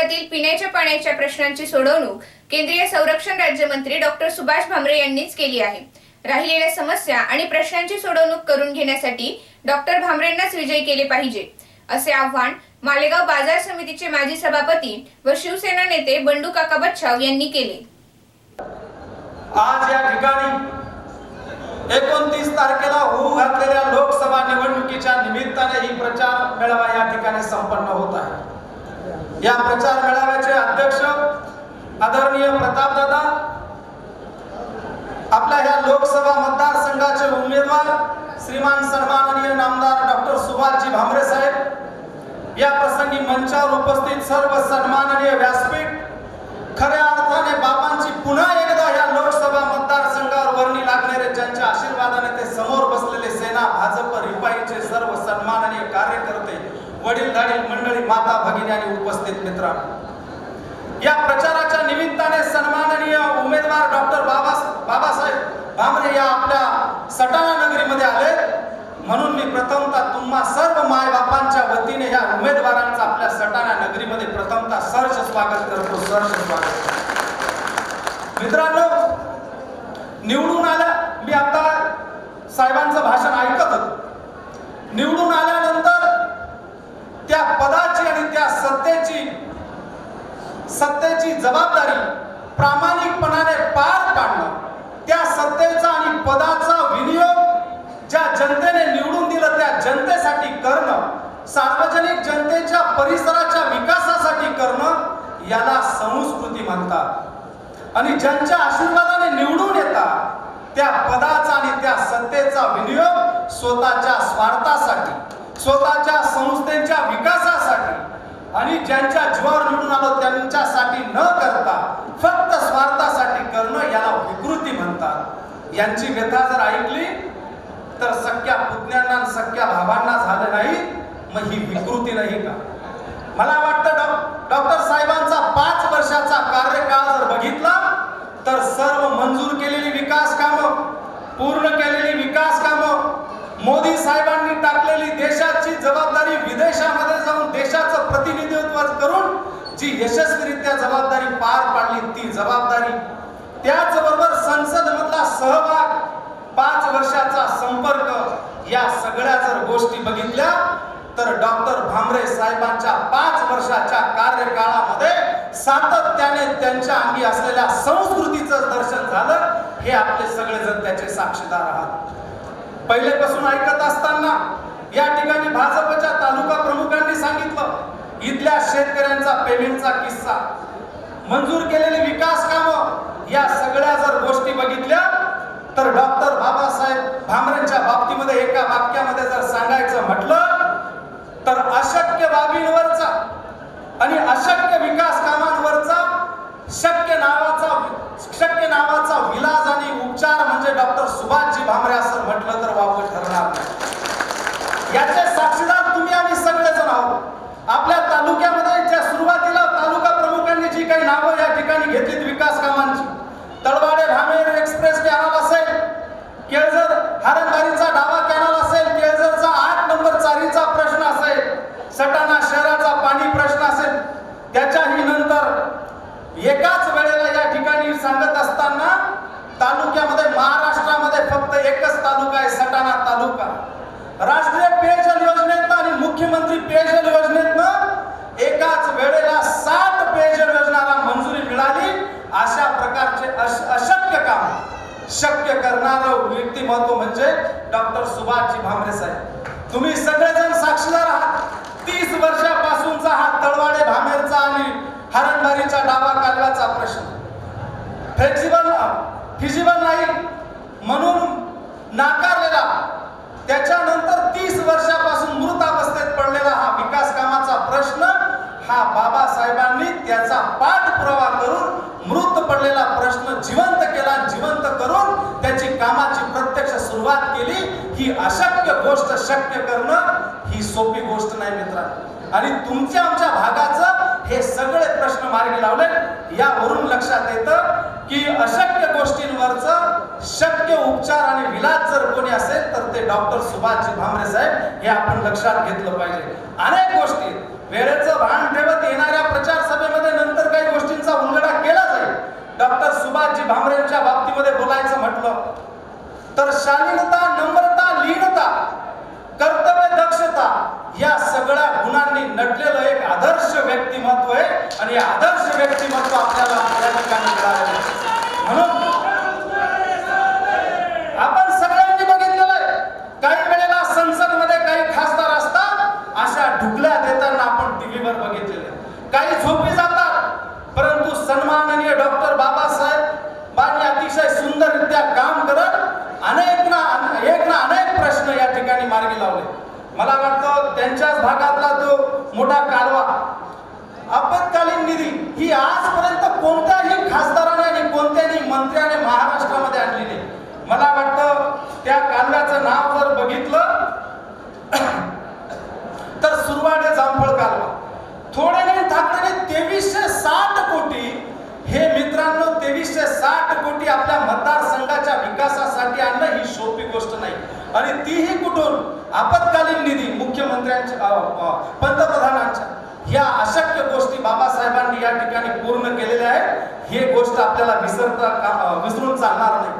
मतदारसंघातील पिण्याच्या पाण्याच्या प्रश्नांची सोडवणूक केंद्रीय संरक्षण राज्यमंत्री डॉक्टर सुभाष भामरे यांनीच केली आहे. राहिलेल्या समस्या आणि प्रश्नांची सोडवणूक करून घेण्यासाठी डॉक्टर भामरेंनाच विजयी केले पाहिजे असे आव्हान मालेगाव बाजार समितीचे माजी सभापती व शिवसेना नेते बंडू काका बच्छाव यांनी केले. आज या ठिकाणी एकोणतीस तारखेला होऊ घातलेल्या लोकसभा निवडणुकीच्या निमित्ताने ही प्रचार मेळावा या ठिकाणी संपन्न होत आहे. या प्रचार मेळाव्याचे अध्यक्ष आदरणीय प्रतापदादा आपल्या ह्या लोकसभा मतदारसंघाचे उमेदवार श्रीमान सन्माननीय नामदार डॉक्टर सुभाषजी भामरे साहेब या प्रसंगी मंचावर उपस्थित सर्व सन्माननीय व्यासपीठ खऱ्या अर्थाने बाबांची पुन्हा एकदा या लोकसभा मतदारसंघावर वर्णी लागणारे ज्यांच्या आशीर्वादाने ते समोर बसलेले सेना भाजप रिपाईचे सर्व सन्माननीय कार्यकर्ते वडीलधारी मंडळी माता भगिनी आणि उपस्थित मित्रांनो. या प्रचाराच्या निमित्ताने सन्माननीय उमेदवार डॉक्टर बाबा बाबासाहेब भामरे या आपल्या सटाणा नगरीमध्ये आले म्हणून मी प्रथमतः तुम्हा सर्व मायबापांच्या वतीने या उमेदवारांचं आपल्या सटाणा नगरीमध्ये प्रथमतः सर्च स्वागत करतो सर्च स्वागत करतो. मित्रांनो निवडून आल्या मी आता साहेबांचं भाषण ऐकत होतो निवडून आल्यानंतर त्या पदाची आणि त्या सत्तेची सत्तेची जबाबदारी प्रामाणिकपणाने पार पाडणं त्या सत्तेचा आणि पदाचा विनियोग ज्या जनतेने निवडून दिलं त्या जनतेसाठी करणं सार्वजनिक जनतेच्या परिसराच्या विकासासाठी करणं याला संस्कृती म्हणतात. आणि ज्यांच्या आशीर्वादाने निवडून येतात त्या पदाचा आणि त्या सत्तेचा विनियोग स्वतःच्या स्वार्थासाठी स्वतःच्या संस्थेच्या विकास आणि ज्यांच्या जीवावर निवडून आलो त्यांच्यासाठी न करता फक्त स्वार्थासाठी करणं याला विकृती म्हणतात. यांची व्यथा जर ऐकली तर सख्या पुतण्यांना सख्या भावांना झालं नाही मग ही विकृती नाही का? मला वाटतं डॉ- डॉक्टर साहेबांचा पाच वर्षाचा कार्यकाळ जर बघितला तर सर्व मंजूर केलेली विकास कामं पूर्ण केलेली विकास कामं मोदी साहेब जी यशस्वीरित्या जबाबदारी पार पाडली ती जबाबदारी त्याचबरोबर संसद मधला सहभाग पाच वर्षाचा संपर्क या सगळ्या जर गोष्टी बघितल्या तर डॉक्टर भामरे साहेबांच्या पाच वर्षाच्या कार्यकाळामध्ये सातत्याने त्यांच्या अंगी असलेल्या संस्कृतीचं दर्शन झालं हे आपले सगळेजण त्याचे साक्षीदार आहात. पहिलेपासून ऐकत असताना या ठिकाणी भाजपच्या तालुका प्रमुखांनी सांगितलं इथल्या शेतकऱ्यांचा पेमेंटचा किस्सा. मंजूर केलेले विकास कामं या सगळ्या जर गोष्टी बघितल्या तर डॉक्टर बाबासाहेब भामरेंच्या बाबतीमध्ये एका वाक्यामध्ये जर सांगायचं म्हटलं तर अशक्य बाबींवरचा आणि अशक्य विकास कामांवरचा शक्य नावाचा शक्य नावाचा विलास आणि उपचार म्हणजे डॉक्टर सुभाषजी भामरे असं म्हटलं तर वापर ठरणार याचे साक्षीदार तुम्ही आम्ही सगळेजण आहोत. फक्त एकच तालुका आहे सटाणा तालुका. राष्ट्रीय पेयजल योजनेतनं आणि मुख्यमंत्री पेयजल योजनेतनं एकाच वेळेला सात पेयजल योजनाला मंजुरी मिळाली. अशा प्रकारचे अशक्य काम शक्य करणारं व्यक्तिमत्व म्हणजे डॉक्टर सुभाषजी भामरे साहेब. तुम्ही सगळेजण साक्षीदार आहात. तीस वर्षापासूनचा हा तळवाडे भामेरचा आणि हरणबारीचा डावा कालव्याचा प्रश्न. फ्लेक्झिबल फिजिबल नाही. म्हणून नाकारलेला. त्याच्यानंतर तीस वर्षापासून मृत अवस्थेत पडलेला हा विकास कामाचा प्रश्न हा बाबासाहेबांनी त्याचा पाठपुरावा करून मृत पडलेला प्रश्न जिवंत केला जिवंत करून त्याची कामाची प्रत्यक्ष सुरुवात केली. ही अशक्य गोष्ट शक्य करणं ही सोपी गोष्ट नाही मित्रांनो. आणि तुमच्या आमच्या भागाचं हे सगळे प्रश्न मार्गी लावले यावरून लक्षात येतं की अशक्य गोष्टींवरचं शक्य उपचार आणि विलास जर कोणी असेल तर ते डॉक्टर सुभाषजी भामरे साहेब हे आपण लक्षात घेतलं पाहिजे. अनेक गोष्टी. वेळेचं भान ठेवत येणाऱ्या प्रचार सभेमध्ये नंतर काही गोष्टींचा उलगडा केला जाईल. डॉक्टर सुभाषजी भामरेंच्या बाबतीमध्ये बोलायचं म्हटलं तर शालीनता नम्रता लीनता कर्तव्य दक्षता या सगळ्या गुणांनी नटलेलं एक आदर्श व्यक्तिमत्व आहे आणि आदर्श व्यक्तिमत्व आपल्याला आपल्या ठिकाणी मिळालेलं म्हणून आपण सगळ्यांनी बघितलेलं आहे काही वेळेला संसदमध्ये काही खासदार असतात अशा ढुकल्या देताना आपण टीव्हीवर बघितलेलं आहे. काही झोपी जातात परंतु सन्माननीय डॉक्टर बाबासाहेब बांनी अतिशय सुंदररित्या काम करत अनेक ना एक ना अनेक प्रश्न या ठिकाणी मार्गी लावले मला वाटतं त्यांच्याच भागातला तो मोठा कालवा आपत्कालीन निधी ही आजपर्यंत कोणत्याही खासदाराने आणि कोणत्याही मंत्र्याने महाराष्ट्रामध्ये आणली नाही मला वाटतं त्या कालव्याचं नाव जर बघितलं तर सुरवाडे जांभळ कालवा थोडे नाही थाकणे तेवीसशे साठ कोटी हे मित्रांनो तेवीसशे साठ कोटी आपल्या मतदारसंघाच्या विकासासाठी आणणं ही सोपी गोष्ट नाही आणि तीही कुठून आपत्कालीन निधी मुख्यमंत्र्यांच्या पंतप्रधानांच्या. या अशक्य गोष्टी बाबासाहेबांनी या ठिकाणी पूर्ण केलेल्या आहेत. हे गोष्ट आपल्याला विसरता विसरून चालणार नाही.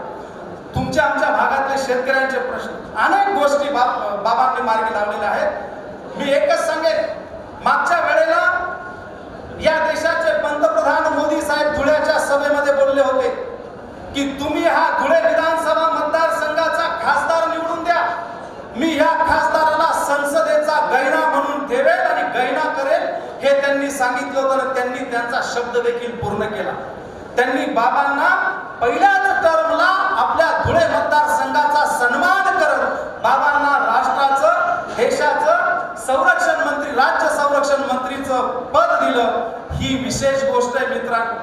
तुमच्या आमच्या भागातले शेतकऱ्यांचे प्रश्न. अनेक गोष्टी बाब बाबांनी मार्गी लावलेल्या आहेत. मी एकच सांगेन. मागच्या वेळेला या देशाचे पंतप्रधान मोदी साहेब धुळ्याच्या सभेमध्ये बोलले होते की तुम्ही हा धुळे विधानसभा मतदार या खासदाराला संसदेचा गैना म्हणून ठेवेल आणि गैना करेल हे त्यांनी सांगितलं होतं त्यांनी त्यांचा शब्द देखील पूर्ण केला. त्यांनी बाबांना पहिल्याच टर्मला आपल्या धुळे मतदारसंघाचा सन्मान करत बाबांना राष्ट्राचं देशाचं संरक्षण मंत्री राज्य संरक्षण मंत्रीचं पद दिलं. ही विशेष गोष्ट आहे मित्रांनो.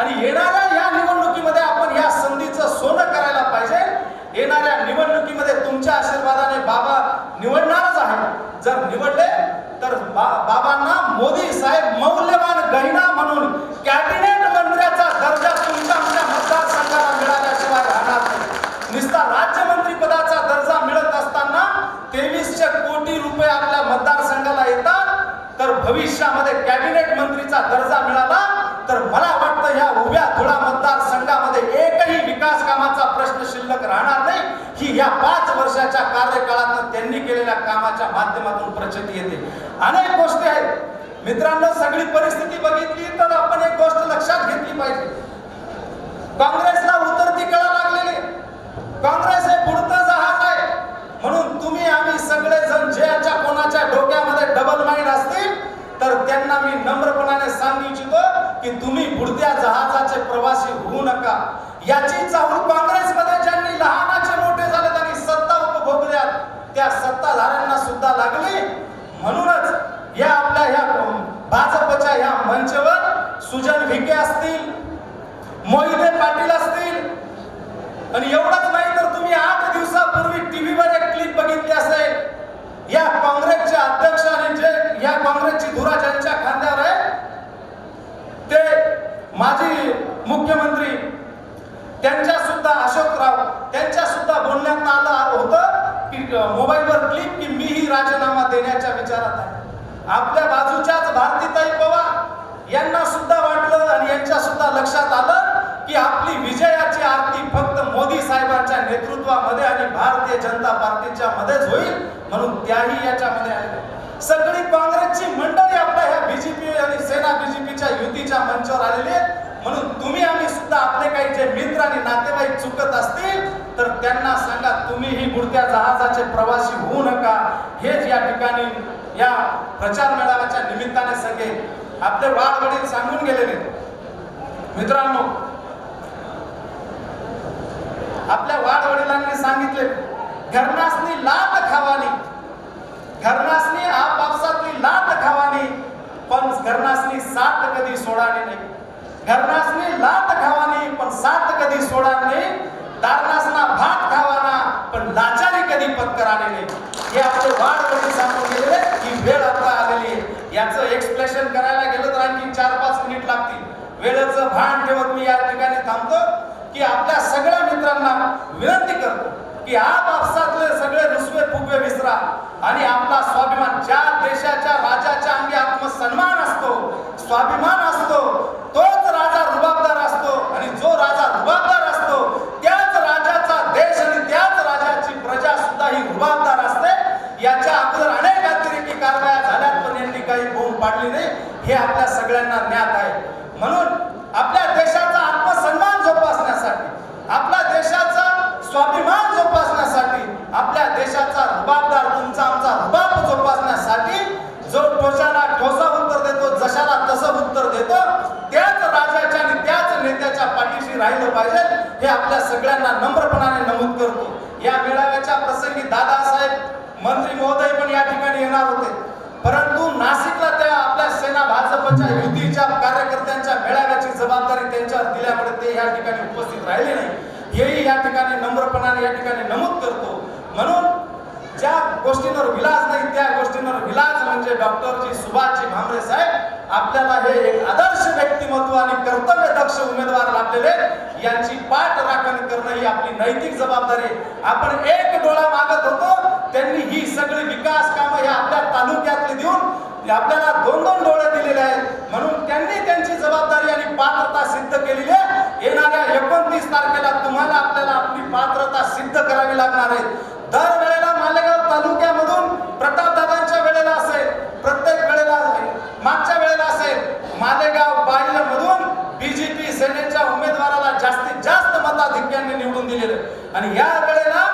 आणि येणाऱ्या या निवडणुकीमध्ये आपण या संधीचं सोनं करायला पाहिजे येणाऱ्या निवडणुकीमध्ये तुमच्या आशीर्वादाने बाबा निवडणारच आहे जर निवडले तर बा- बाबांना मोदी साहेब मौल्यवान गहिना म्हणून कॅबिनेट मंत्र्याचा दर्जा तुमच्या आमच्या मतदारसंघाला मिळाल्याशिवाय राहणार नाही. नुसता राज्यमंत्री पदाचा दर्जा मिळत असताना तेवीसशे कोटी रुपये आपल्या मतदारसंघाला येतात. तर भविष्यामध्ये कॅबिनेट मंत्रीचा दर्जा मिळाला तर मला वाटतं ह्या उभ्या धुळा मतदारसंघामध्ये एकही विकास कामाचा प्रश्न शिल्लक राहणार नाही. ही या पाच वर्षाच्या कार्यकाळात त्यांनी केलेल्या कामाच्या माध्यमातून प्रचिती येते. अनेक गोष्टी आहेत. मित्रांनो सगळी परिस्थिती बघितली तर आपण एक गोष्ट लक्षात घेतली पाहिजे. काँग्रेसला उतरती कळा लागलेली. काँग्रेस हे बुडतं जहाज आहे. म्हणून तुम्ही आम्ही सगळे जण ज्याच्या कोणाच्या डोक्यामध्ये डबल माइंड असतील तर त्यांना मी नम्रपणाने सांगू इच्छितो की तुम्ही बुडत्या जहाजाचे प्रवासी होऊ नका. याची चाहूल मोहिते पाटील असतील. आणि एवढंच नाही तर तुम्ही आठ दिवसापूर्वी टीव्हीवर एक क्लिप बघितली असेल. या काँग्रेसचे अध्यक्ष आणि जे या काँग्रेसची धुरा ज्यांच्या खांद्यावर आहे ते माजी मुख्यमंत्री त्यांच्या सुद्धा अशोकराव त्यांच्या सुद्धा बोलण्यात आलं होतं की मोबाईलवर क्लिप की मीही राजीनामा देण्याच्या विचारात आहे. आपल्या बाजूच्याच भारतीताई पवार यांना सुद्धा वाटलं आणि यांच्या सुद्धा लक्षात आलं मोदी साहेबांच्या नेतृत्वामध्ये आणि भारतीय जनता पार्टीच्या मध्येच होईल म्हणून त्याही याच्यामध्ये आले सगळी काँग्रेसची मंडळी आपल्या ह्या बीजेपी आणि सेना बीजेपीच्या युतीच्या मंचावर आलेली आहेत. म्हणून तुम्ही आम्ही सुद्धा आपले काही जे मित्र आणि नातेवाईक चुकत असतील तर त्यांना सांगा तुम्ही ही बुडत्या जहाजाचे प्रवासी होऊ नका. हेच या ठिकाणी या प्रचार मेळाव्याच्या निमित्ताने सगळे आपले वाढ वडील सांगून गेलेले मित्रांनो आपल्या वाढ वडिलांनी सांगितले घरनासनी लात खावानी घरनासनी आपापसातली लात खावानी पण घरनासनी सात कधी सोडाने नाही. घरनासनी लात खावानी पण सात कधी सोडाने नाही. दारनासना भात खावाना पण लाचारी कधी पत्कराने नाही. हे आपले वाढ वडील सांगून गेलेले की वेळ आता आलेली आहे. याचं एक्सप्लेशन करायला गेलं तर आणखी चार पाच मिनिट लागतील. वेळेचं भान ठेवत मी या ठिकाणी थांबतो. की आपल्या सगळ्या मित्रांना विनंती करतो की आप आपसातले सगळे रुसवे फुगवे विसरा आणि आपला स्वाभिमान ज्या देशाच्या राजाच्या अंगी आत्मसन्मान असतो स्वाभिमान असतो तोच राजा रुबाबदार असतो आणि जो राजा रुबाबदार असतो त्याच राजाचा देश आणि त्याच राजाची प्रजा सुद्धा ही रुबाबदार असते. याच्या अगोदर अनेक अतिरेकी कारवाया झाल्यात पण यांनी काही बोंब पाडली नाही. हे आपल्या सगळ्यांना ज्ञात आहे. नेत्याच्या राहिलं पाहिजे हे आपल्या सगळ्यांना नम्रपणाने नमूद करतो. या मेळाव्याच्या प्रसंगी दादासाहेब मंत्री महोदय पण या ठिकाणी येणार होते. परंतु नाशिकला त्या आपल्या सेना भाजपच्या युतीच्या कार्यकर्त्यांच्या मेळाव्याची जबाबदारी त्यांच्यावर दिल्यामुळे ते या ठिकाणी उपस्थित राहिले नाही. हेही या ठिकाणी नम्रपणाने या ठिकाणी नमूद करतो. म्हणून ज्या गोष्टींवर विलास नाही त्या गोष्टींवर विलास म्हणजे डॉक्टरजी सुभाषजी भामरे साहेब. आपल्याला हे एक आदर्श व्यक्तिमत्व आणि कर्तव्य दक्ष उमेदवार लाभलेले यांची पाठ राखण करणं ही आपली नैतिक जबाबदारी आपण एक डोळा मागत होतो त्यांनी ही सगळी विकास कामं हे आपल्या तालुक्यातले देऊन आपल्याला दोन दोन डोळे दिलेले आहेत. म्हणून त्यांनी त्यांची जबाबदारी आणि पात्रता सिद्ध केलेली आहे. येणाऱ्या एकोणतीस तारखेला तुम्हाला आपल्याला आपली पात्रता सिद्ध करावी लागणार आहे. दर वेळेला मालेगाव तालुक्यामधून प्रतापदादांच्या वेळेला असेल. प्रत्येक वेळेला असेल, मागच्या मालेगाव बाईल मधून बीजेपी सेनेच्या उमेदवाराला जास्तीत जास्त मताधिक्याने निवडून दिलेलं. आणि या वेळेला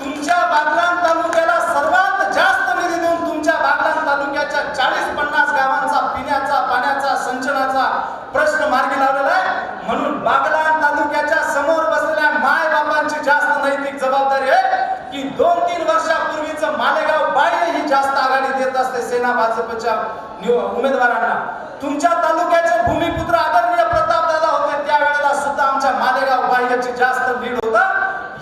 तुमच्या बागलाण तालुक्याला सर्वात जास्त निधी देऊन तुमच्या बागलाण तालुक्याच्या चाळीस पन्नास गावांचा पिण्याचा पाण्याचा संचनाचा प्रश्न मार्गी लावलेला आहे. म्हणून बागलाण तालुक्याच्या समोर बसलेल्या माय बापांची जास्त नैतिक जबाबदारी आहे की दोन तीन वर्षापूर्वीच मालेगाव बाळे ही जास्त आघाडी देत असते सेना भाजपच्या निव- उमेदवारांना. तुमच्या तालुक्याचे भूमिपुत्र आदरणीय प्रतापदादा होते. त्यावेळेला सुद्धा आमच्या मालेगाव बाह्याची जास्त भीड होता.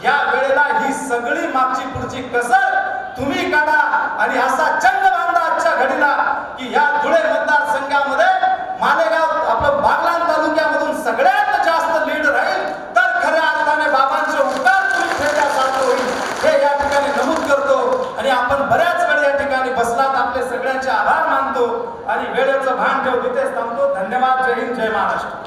या वेळेला ही सगळी मागची पुढची कसर तुम्ही काढा. आणि असा चंग बांधा आजच्या घडीला की या धुळे मतदारसंघामध्ये मालेगाव आपलं बागलाण तालुक्यामधून सगळ्यात भान ठेव तिथेच थांबतो धन्यवाद जय हिंद जय महाराष्ट्र